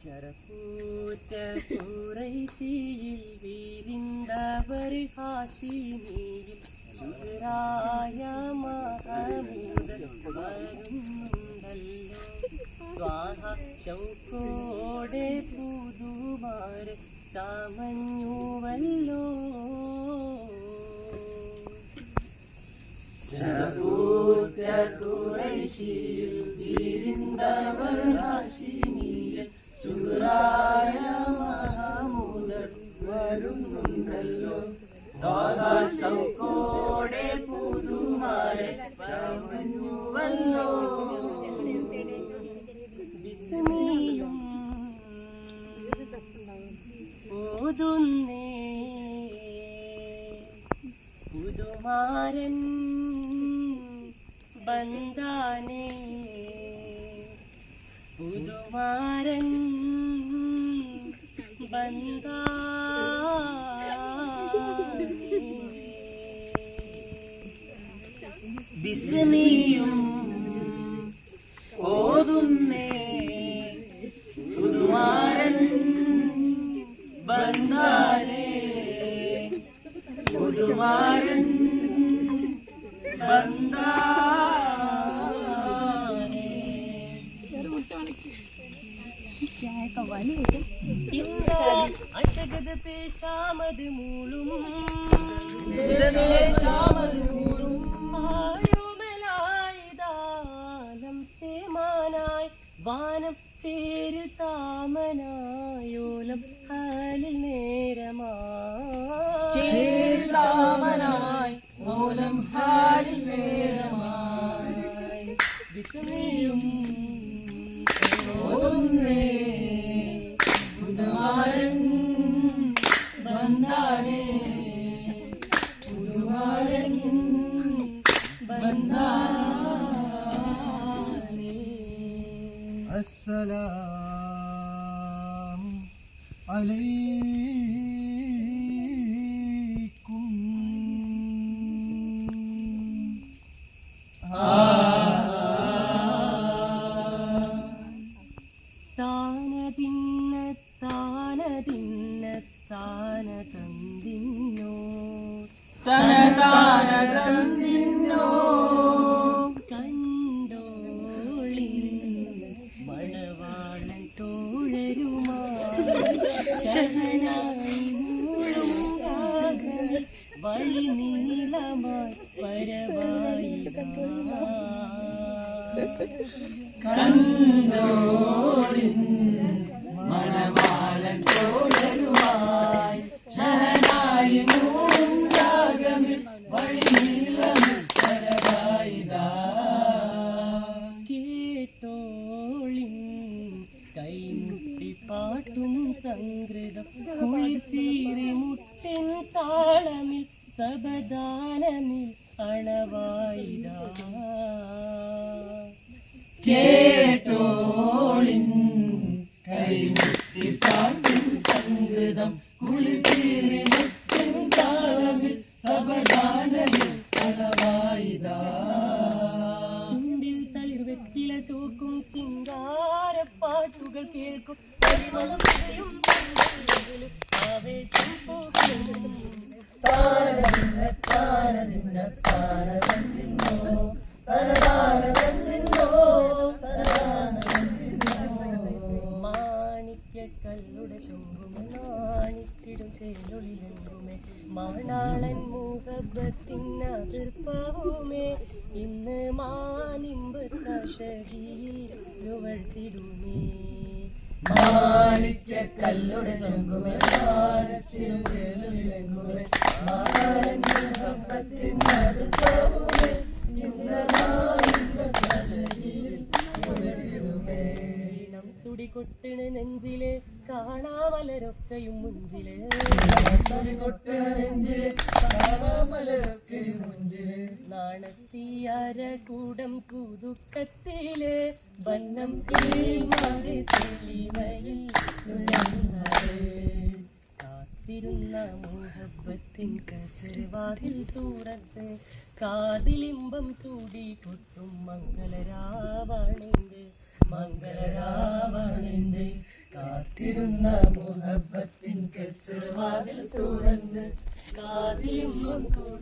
ശരപൂറ്റ കുറൈശിയിൽ വീരിന്തവർ ഹാഷിമിയിൽ ശുരായ മഹമൂദ് വരുന്നുണ്ടല്ലോ ദ്വാഹ ശൗക്കോടെ പുതുമാർ ചമഞ്ഞുവല്ലോ വരുന്നുണ്ടല്ലോ. ോടെ പുതുമാരെ ചമഞ്ഞുവല്ലോ വിസ്മയും ഓതുന്നേ പുതുമാരൻ ബന്ധാനേ. പുതുമാരൻ ബന്ധാനേ വിസ്മയും ഓതുന്നേ. പുതുമാരൻ ബംഗാലേ പുതുമാരൻ ഇന്ന അശഗത് പേശാമത് മൂളും. ആഴുമലായിതാലം വാനം ചേരു താമനായോലം ഹാലിൽ നേരമായി. ഓലം ഹാലിൽ السلام عليكم താനതിന്ന താനതിന്ന താന തന്തിന്നോ തനതാന തന്തിന്നോ മണവാളൻ തോഴരുമായി വഴി നീളമായി പരവായി മണവാളൻ കൈമുട്ടി പാട്ടും സംഗൃതം കുളിച്ചീറി മുട്ടിൻ താളമിൽ സബദാനമിൽ അണവായിരാ കേട്ടോളിൻ കേൾക്കും ആവേശം മാണിക്യക്കല്ലുടെ ചുങ്കുമേ മാണിച്ചിടും ചേലൊളിലെങ്കുമേ മാണാളൻ മുഖബത്തിൻ അതിർപ്പവുമേ ഇന്ന് മാനിമ്പ് കഷകിയിൽ നുവഴ്ത്തിടുമേ മാണിക്യക്കല്ലുടെ കല്ലുടെ നുവഴ്ത്തിടുമേ ഈണം തുടികൊട്ടണ നെഞ്ചിൽ കാണാമലരൊക്കെയും മുഞ്ചിൽ കൊട്ടണ നെഞ്ചിൽ കാണാമലരൊക്കെയും മുഞ്ചിൽ കുതുക്കത്തിലെ കൂടം പുതുക്കത്തിൽ വന്നം കിളിമാറി തെളിമയിൽ കാത്തിരുന്ന മോഹബത്തിൻ കസരവാതിൽ തുറന്ന് കാതിലിമ്പം തൂടി കൊട്ടും മംഗളരാവാണിന്റെ മംഗളരാവാണിന്റെ കാത്തിരുന്ന